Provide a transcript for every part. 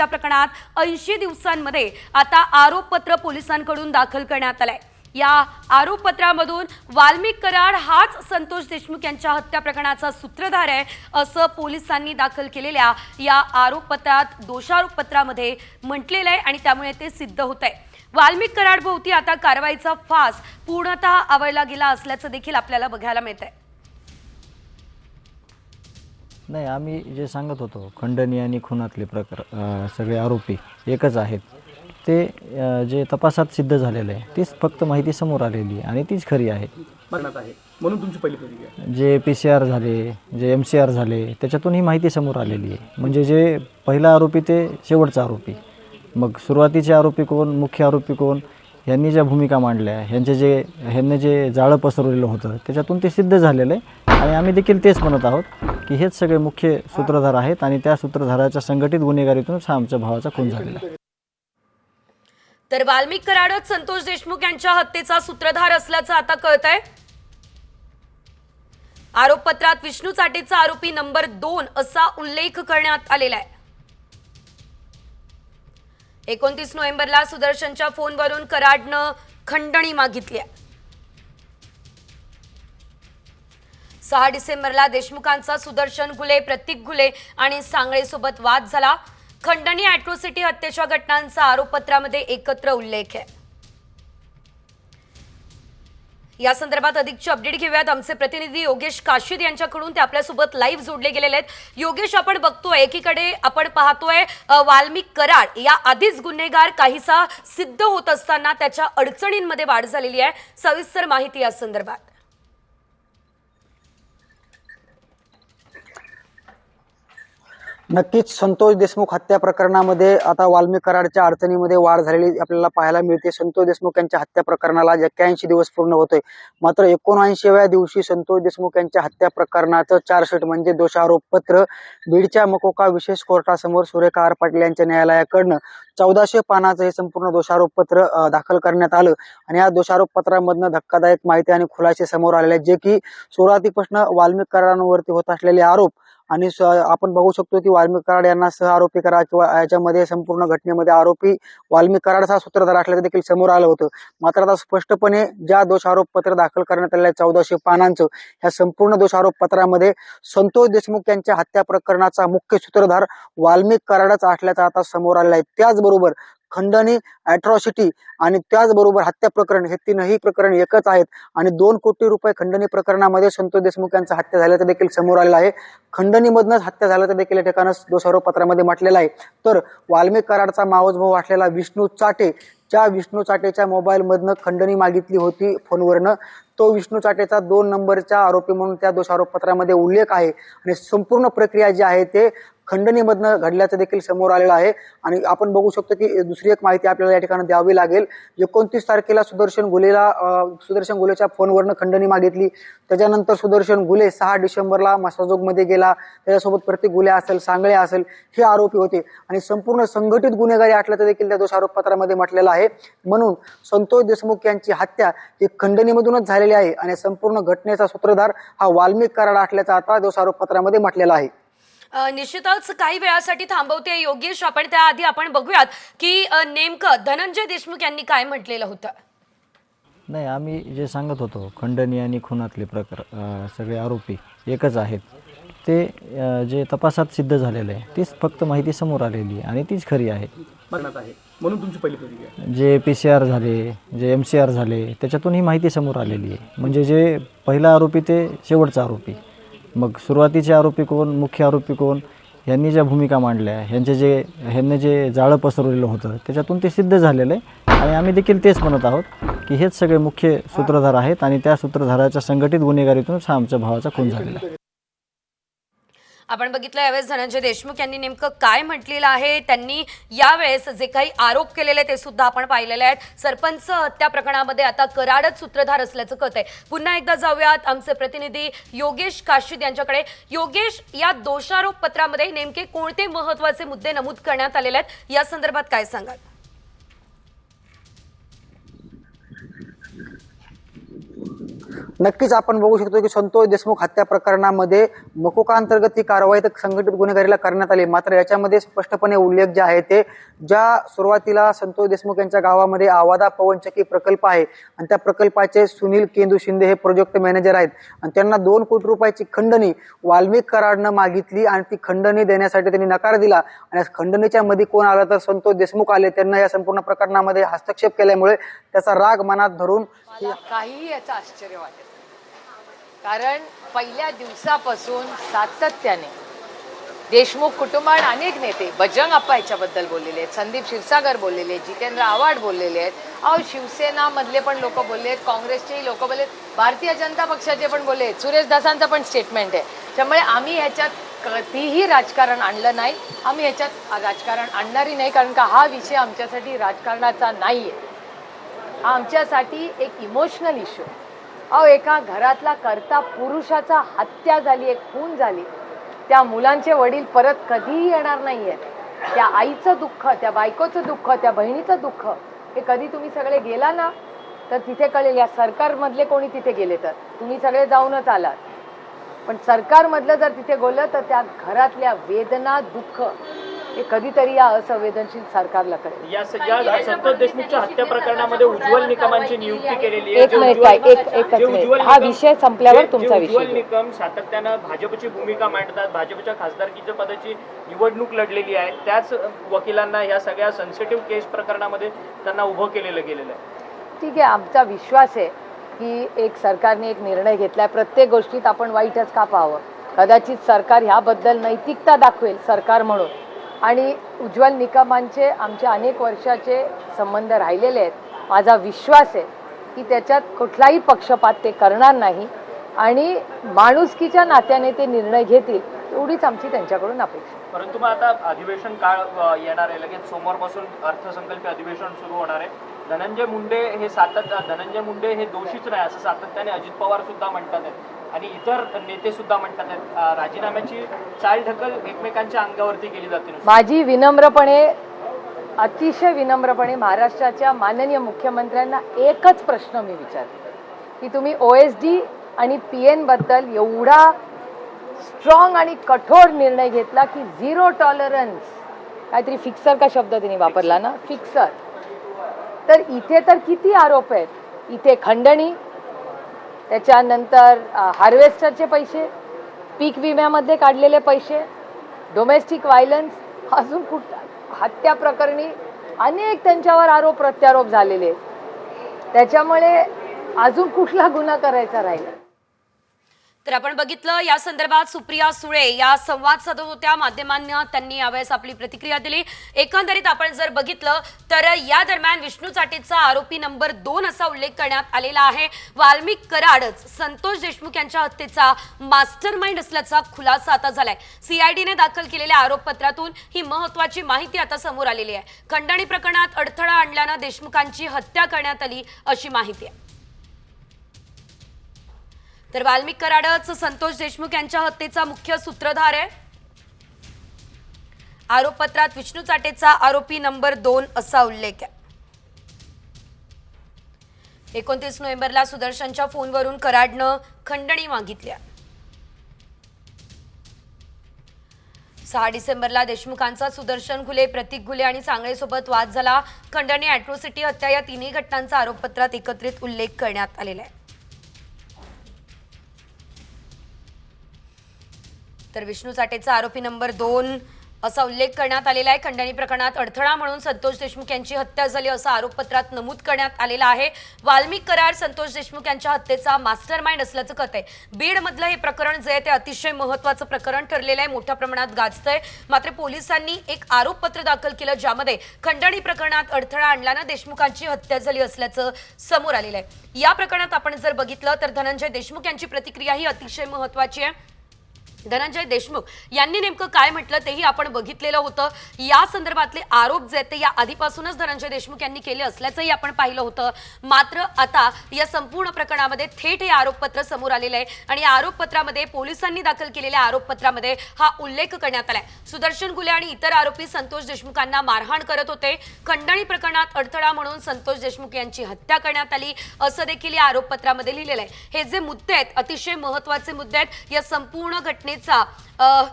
हत्या प्रकरणात ऐंशी दिवसांमध्ये आता आरोपपत्र पोलिसांकडून दाखल करण्यात आलंय. या आरोपपत्रामधून वाल्मिक कराड हाच संतोष देशमुख यांच्या हत्या प्रकरणाचा सूत्रधार आहे असं पोलिसांनी दाखल केलेल्या या आरोपपत्रात दोषारोपपत्रामध्ये म्हटलेलं आहे आणि त्यामुळे ते सिद्ध होत आहे. वाल्मिक कराड भोवती आता कारवाईचा फास पूर्णतः आवळला गेला असल्याचं देखील आपल्याला बघायला मिळत आहे नाही आम्ही जे सांगत होतो खंडणी आणि खुनातले प्रकार अ, सगळे आरोपी एकच आहेत. ते अ, जे तपासात सिद्ध झालेलं आहे तीच फक्त माहिती समोर आलेली आहे आणि तीच खरी आहे. म्हणून तुमची पहिली प्रतिक्रिया? जे पी सी आर झाले जे एम सी आर झाले त्याच्यातून ही माहिती समोर आलेली आहे. म्हणजे जे पहिला आरोपी ते शेवटचा आरोपी. मग सुरुवातीचे आरोपी कोण मुख्य आरोपी कोण यांनी ज्या भूमिका मांडल्या ह्यांचे जे ह्यांनी जे जाळं पसरवलेलं होतं त्याच्यातून ते सिद्ध झालेलं आहे. आणि आम्ही देखील तेच म्हणत आहोत की हेच सगळे मुख्य सूत्रधार आहेत आणि त्या सूत्रधाराच्या संघटित गुन्हेगारीतूनच हा आमच्या भावाचा खून झालेला आहे. तर वाल्मिक कराडच संतोष देशमुख यांच्या हत्येचा सूत्रधार असल्याचं आता कळत आहे आरोपपत्रात विष्णू चाटेचा आरोपी नंबर दोन असा उल्लेख करण्यात आलेला आहे. एकोणतीस नोव्हेंबरला सुदर्शनच्या फोनवरून कराडनं खंडणी मागितली आहे. सहा डिसेंबरला देशमुखांचा सुदर्शन घुले प्रतीक घुले आणि सांगळेसोबत वाद झाला. खंडणी अॅट्रोसिटी हत्येच्या घटनांचा आरोपपत्रामध्ये एकत्र उल्लेख आहे. या संदर्भात अधिकची अपडेट घेऊयात. आमचे प्रतिनिधी योगेश काशीद यांच्याकडून ते आपल्यासोबत लाईव्ह जोडले गेलेले आहेत. योगेश आपण बघतोय एकीकडे आपण पाहतोय वाल्मिक कराड या आधीच गुन्हेगार काहीसा सिद्ध होत असताना त्याच्या अडचणींमध्ये वाढ झालेली आहे. सविस्तर माहिती या संदर्भात. नक्कीच संतोष देशमुख हत्या प्रकरणामध्ये आता वाल्मिक कराडच्या अडचणीमध्ये वाढ झालेली आपल्याला पाहायला मिळते. संतोष देशमुख यांच्या हत्या प्रकरणाला एक्क्याऐंशी दिवस पूर्ण होतोय. मात्र एकोणऐंशीव्या दिवशी संतोष देशमुख यांच्या हत्या प्रकरणाचं चार्जशीट म्हणजे दोषारोप पत्र बीडच्या मकोका विशेष कोर्टासमोर सुरेखा आर पाटील यांच्या न्यायालयाकडनं चौदाशे पानाचं हे संपूर्ण दोषारोप पत्र दाखल करण्यात आलं. आणि या दोषारोप पत्रामधनं धक्कादायक माहिती आणि खुलासे समोर आलेले जे की सुरुवातीपासून वाल्मिक कराडांवरती होत असलेले आरोप आणि स- आपण बघू शकतो की वाल्मिक कराड यांना सह आरोपी करा किंवा याच्यामध्ये संपूर्ण घटनेमध्ये आरोपी वाल्मिक कराडचा सूत्रधार असल्याचं देखील समोर आलं होतं. मात्र आता स्पष्टपणे ज्या दोष पत्र दाखल करण्यात आलेल्या चौदाशे पानांचं ह्या संपूर्ण दोष पत्रामध्ये संतोष देशमुख यांच्या हत्या प्रकरणाचा मुख्य सूत्रधार वाल्मिक कराडच असल्याचा आता समोर आलेला आहे. त्याचबरोबर खंडणी अॅट्रॉसिटी आणि त्याचबरोबर हत्या प्रकरण हे तीनही प्रकरण एकच आहेत. आणि दोन कोटी रुपये खंडणी प्रकरणामध्ये संतोष देशमुख यांचा हत्या झाल्याचं देखील समोर आलेलं आहे. खंडणीमधनंच हत्या झाल्याचं देखील या ठिकाणं दोषारोपपत्रामध्ये म्हटलेलं आहे. तर वाल्मिक कराडचा मावस भाऊ असलेला विष्णू चाटे ज्या विष्णू चाटेच्या मोबाईलमधनं खंडणी मागितली होती फोनवरनं. तो विष्णू चाटेचा दोन नंबरच्या आरोपी म्हणून त्या दोषारोप पत्रामध्ये उल्लेख आहे. आणि संपूर्ण प्रक्रिया जी आहे ते खंडणीमधनं घडल्याचं देखील समोर आलेलं आहे. आणि आपण बघू शकतो की दुसरी एक माहिती आपल्याला या ठिकाणी द्यावी लागेल. एकोणतीस तारखेला सुदर्शन गुलेला सुदर्शन गुलेच्या फोनवरनं खंडणी मागितली. त्याच्यानंतर सुदर्शन गुले सहा डिसेंबरला मसाजोगमध्ये गेला. त्याच्यासोबत प्रत्येक गुले असेल सांगळे असेल हे आरोपी होते. आणि संपूर्ण संघटित गुन्हेगारी आटल्याचं देखील त्या दोष आरोपपत्रामध्ये म्हटलेलं आहे. म्हणून संतोष देशमुख यांची हत्या ही खंडणीमधूनच झालेली आहे. आणि संपूर्ण घटनेचा सूत्रधार हा वाल्मिक कराड असल्याचा आता दोष आरोपपत्रामध्ये म्हटलेला आहे. निश्चितच काही वेळासाठी थांबवते योगेश. आपण त्याआधी आपण बघूयात की नेमकं धनंजय देशमुख यांनी काय म्हटलेलं होतं? नाही आम्ही जे सांगत होतो खंडणी आणि खुनातले प्रकार सगळे आरोपी एकच आहेत. ते जे तपासात सिद्ध झालेलं आहे तीच फक्त माहिती समोर आलेली आहे आणि तीच खरी आहे. म्हणून तुमची पहिली प्रतिक्रिया? जे पी सी आर झाले जे एम सी आर झाले त्याच्यातून ही माहिती समोर आलेली आहे. म्हणजे जे पहिला आरोपी ते शेवटचा आरोपी. मग सुरुवातीचे आरोपी कोण मुख्य आरोपी कोण यांनी ज्या भूमिका मांडल्या ह्यांचे जे ह्यांनी जे जाळं पसरवलेलं होतं त्याच्यातून ते सिद्ध झालेलं आहे. आणि आम्ही देखील तेच म्हणत आहोत की हेच सगळे मुख्य सूत्रधार आहेत आणि त्या सूत्रधाराच्या संघटित गुन्हेगारीतूनच हा आमच्या भावाचा खून झालेला आहे. आपण बघितलं यावेळेस धनंजय देशमुख यांनी नेमकं काय म्हटलेलं आहे? त्यांनी यावेळेस जे काही आरोप केलेले ते सुद्धा आपण पाहिलेले आहेत. सरपंच हत्या प्रकरणामध्ये आता कराडच सूत्रधार असल्याचं कळत आहे पुन्हा एकदा जाऊयात. आमचे प्रतिनिधी योगेश काशीद यांच्याकडे. योगेश या दोषारोप पत्रामध्ये नेमके कोणते महत्त्वाचे मुद्दे नमूद करण्यात आलेले आहेत? या संदर्भात काय सांगाल? नक्कीच आपण बघू शकतो की संतोष देशमुख हत्या प्रकरणामध्ये मकोकांतर्गत ही कारवाई तर संघटित गुन्हेगारीला करण्यात आली. मात्र याच्यामध्ये स्पष्टपणे उल्लेख जे आहे ते ज्या सुरुवातीला संतोष देशमुख यांच्या गावामध्ये आवादा पवनचक्की प्रकल्प आहे आणि त्या प्रकल्पाचे सुनील केंदू शिंदे हे प्रोजेक्ट मॅनेजर आहेत आणि त्यांना दोन कोटी रुपयाची खंडणी वाल्मिक कराडनं मागितली आणि ती खंडणी देण्यासाठी त्यांनी नकार दिला. आणि खंडणीच्या मध्ये कोण आला तर संतोष देशमुख आले. त्यांना या संपूर्ण प्रकरणामध्ये हस्तक्षेप केल्यामुळे त्याचा राग मनात धरून काही याचं आश्चर्य वाटत कारण पहिल्या दिवसापासून सातत्याने देशमुख कुटुंबात अनेक नेते बजरंग अप्पा याच्याबद्दल बोललेले आहेत संदीप क्षीरसागर बोललेले आहेत जितेंद्र आव्हाड बोललेले आहेत. अहो शिवसेनामधले पण लोक बोलले आहेत काँग्रेसचेही लोक बोलले आहेत भारतीय जनता पक्षाचे पण बोलले आहेत. सुरेश दासांचं पण स्टेटमेंट आहे. त्यामुळे आम्ही ह्याच्यात कधीही राजकारण आणलं नाही आम्ही ह्याच्यात राजकारण आणणारही नाही कारण का हा विषय आमच्यासाठी राजकारणाचा नाही आहे हा आमच्यासाठी एक इमोशनल इश्यू अहो एका घरातला करता पुरुषाचा हत्या झाली एक खून झाली. त्या मुलांचे वडील परत कधीही येणार नाहीये. त्या आईचं दुःख त्या बायकोचं दुःख त्या बहिणीचं दुःख हे कधी तुम्ही सगळे गेला ना तर तिथे कळेल. या सरकारमधले कोणी तिथे गेले तर? तुम्ही सगळे जाऊनच आलात. पण सरकारमधलं जर तिथे बोललं तर त्या घरातल्या वेदना दुःख हे कधीतरी या असंवेदनशील सरकारला कळेल. या संतोष देशमुखच्या हत्या प्रकरणामध्ये उज्ज्वल निकमांची नियुक्ती केलेली आहे. एक जे मिनिट उज्ज्वल- काय, एक- एकच मिनिट. हा निकम- विषय संपल्यावर तुमचा विषय उज्ज्वल. निकम सातत्यानं भाजपची भूमिका मांडतात. भाजपच्या खासदारकीच्या पदाची निवडणूक लढलेली आहे. त्याच वकिलांना या सगळ्या सेन्सिटिव्ह केस प्रकरणामध्ये त्यांना उभं केलेलं गेलेलं आहे. ठीक आहे आमचा विश्वास आहे की एक सरकारने एक निर्णय घेतलाय. प्रत्येक गोष्टीत आपण वाईटच का पाहावं? कदाचित सरकार ह्याबद्दल नैतिकता दाखवेल सरकार म्हणून. आणि उज्ज्वल निकमांचे आमचे अनेक वर्षाचे संबंध राहिलेले आहेत. माझा विश्वास आहे की त्याच्यात कुठलाही पक्षपात ते करणार नाही आणि माणुसकीच्या नात्याने ते निर्णय घेतील एवढीच आमची त्यांच्याकडून अपेक्षा. परंतु मग आता अधिवेशन काळ येणार आहे. लगेच सोमवारपासून अर्थसंकल्पीय अधिवेशन सुरू होणार आहे. धनंजय मुंडे हे सातत्य धनंजय मुंडे हे दोषीच नाही असं सातत्याने अजित पवार सुद्धा म्हणतात आहेत. आणि इतर नेते सुद्धा म्हणतात आहेत. राजीनाम्याची राजीनाम्याची चालढकल एकमेकांच्या अंगावरती केली जाते माझी विनम्रपणे अतिशय विनम्रपणे महाराष्ट्राच्या माननीय मुख्यमंत्र्यांना एकच प्रश्न मी विचारते. की तुम्ही ओ एस डी आणि पी एनबद्दल एवढा स्ट्रॉंग आणि कठोर निर्णय घेतला की झिरो टॉलरन्स काहीतरी फिक्सर का शब्द त्यांनी वापरला ना? फिक्सर तर इथे तर किती आरोप आहेत? इथे खंडणी त्याच्यानंतर हार्वेस्टरचे पैसे पीक विम्यामध्ये काढलेले पैसे डोमेस्टिक व्हायलन्स अजून कुठ हत्या प्रकरणी अनेक त्यांच्यावर आरोप प्रत्यारोप झालेले आहेत. त्याच्यामुळे अजून कुठला गुन्हा करायचा राहिला? तर आपण बघितलं या संदर्भात सुप्रिया सुळे या संवाद साधत होत्या. माध्यमांना त्यांनी यावेळेस आपली प्रतिक्रिया दिली. एकंदरीत आपण जर बघितलं तर या दरम्यान विष्णू चाटेचा आरोपी नंबर दोन असा उल्लेख करण्यात आलेला आहे. वाल्मिक कराडच संतोष देशमुख यांच्या हत्येचा मास्टर माइंड असल्याचा खुलासा आता झालाय. सीआयडीने दाखल केलेल्या आरोपपत्रातून ही महत्वाची माहिती आता समोर आलेली आहे. खंडणी प्रकरणात अडथळा आणल्यानं देशमुखांची हत्या करण्यात आली अशी माहिती आहे. तर वाल्मिक कराडच संतोष देशमुख यांच्या हत्येचा मुख्य सूत्रधार आहे. आरोपपत्रात विष्णू चाटेचा आरोपी नंबर दोन असा उल्लेख आहे. एकोणतीस नोव्हेंबरला सुदर्शनच्या फोनवरून कराडनं खंडणी मागितल्या सहा डिसेंबरला देशमुखांचा सुदर्शन घुले प्रतीक घुले आणि सांगळेसोबत वाद झाला. खंडणी अॅट्रोसिटी हत्या या तिन्ही घटनांचा आरोपपत्रात एकत्रित उल्लेख करण्यात आलेला आहे. तर विष्णू साठेचा आरोपी नंबर दोन असा उल्लेख करण्यात आलेला आहे. खंडणी प्रकरणात अडथळा म्हणून संतोष देशमुख यांची हत्या झाली असं आरोपपत्रात नमूद करण्यात आलेलं आहे. वाल्मिक करार संतोष देशमुख यांच्या हत्येचा मास्टर माइंड असल्याचं कथ आहे बीडमधलं हे प्रकरण जे आहे ते अतिशय महत्वाचं प्रकरण ठरलेलं आहे. मोठ्या प्रमाणात गाजतंय. मात्र पोलिसांनी एक आरोपपत्र दाखल केलं ज्यामध्ये खंडणी प्रकरणात अडथळा आणल्यानं देशमुखांची हत्या झाली असल्याचं समोर आलेलं आहे. या प्रकरणात आपण जर बघितलं तर धनंजय देशमुख यांची प्रतिक्रिया ही अतिशय महत्वाची आहे. धनंजय देशमुख यांनी नेमकं काय म्हटलं तेही आपण बघितलेलं होतं. या संदर्भातले आरोप जे आहेत ते या आधीपासूनच धनंजय देशमुख यांनी केले असल्याचंही आपण पाहिलं होतं. मात्र आता या संपूर्ण प्रकरणामध्ये थेट हे आरोपपत्र समोर आलेलं आहे आणि या आरोपपत्रामध्ये पोलिसांनी दाखल केलेल्या आरोपपत्रामध्ये हा उल्लेख करण्यात आलाय. सुदर्शन गुले आणि इतर आरोपी संतोष देशमुखांना मारहाण करत होते. खंडणी प्रकरणात अडथळा म्हणून संतोष देशमुख यांची हत्या करण्यात आली असं देखील या आरोपपत्रामध्ये लिहिलेलं आहे. हे जे मुद्दे आहेत अतिशय महत्त्वाचे मुद्दे आहेत. या संपूर्ण घटनेचा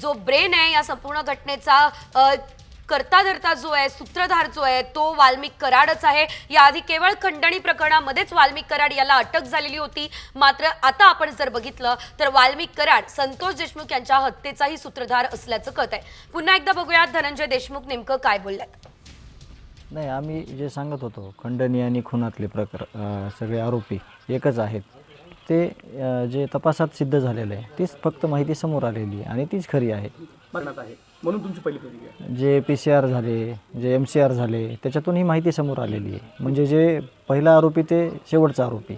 जो ब्रेन आहे या संपूर्ण घटनेचा करता धरता जो आहे सूत्रधार जो आहे तो वाल्मिक कराडच आहे. याआधी केवळ खंडणी प्रकरणामध्येच वाल्मिक कराड याला अटक झालेली होती. मात्र आता आपण जर बघितलं तर वाल्मिक कराड संतोष देशमुख यांच्या हत्येचाही सूत्रधार असल्याचं कळत आहे पुन्हा एकदा बघूयात धनंजय देशमुख नेमकं काय बोलल्यात. नाही आम्ही जे सांगत होतो खंडणी आणि खुनातले प्रकार सगळे आरोपी एकच आहेत. ते जे तपासात सिद्ध झालेलं आहे तीच फक्त माहिती समोर आलेली आहे आणि तीच खरी आहे. मरणात आहे. म्हणून तुमची पहिली प्रतिक्रिया. जे पी सी आर झाले जे एम सी आर झाले त्याच्यातून ही माहिती समोर आलेली आहे. म्हणजे जे पहिला आरोपी ते शेवटचा आरोपी.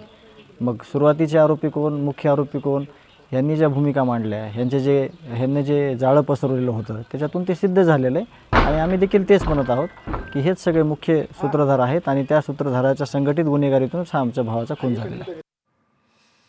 मग सुरुवातीचे आरोपी कोण मुख्य आरोपी कोण यांनी ज्या भूमिका मांडल्या ह्यांचे जे ह्यांनी जे जाळं पसरवलेलं होतं त्याच्यातून ते सिद्ध झालेलं आहे. आणि आम्ही देखील तेच म्हणत आहोत की हेच सगळे मुख्य सूत्रधार आहेत आणि त्या सूत्रधाराच्या संघटित गुन्हेगारीतूनच हा आमच्या भावाचा खून झालेला आहे.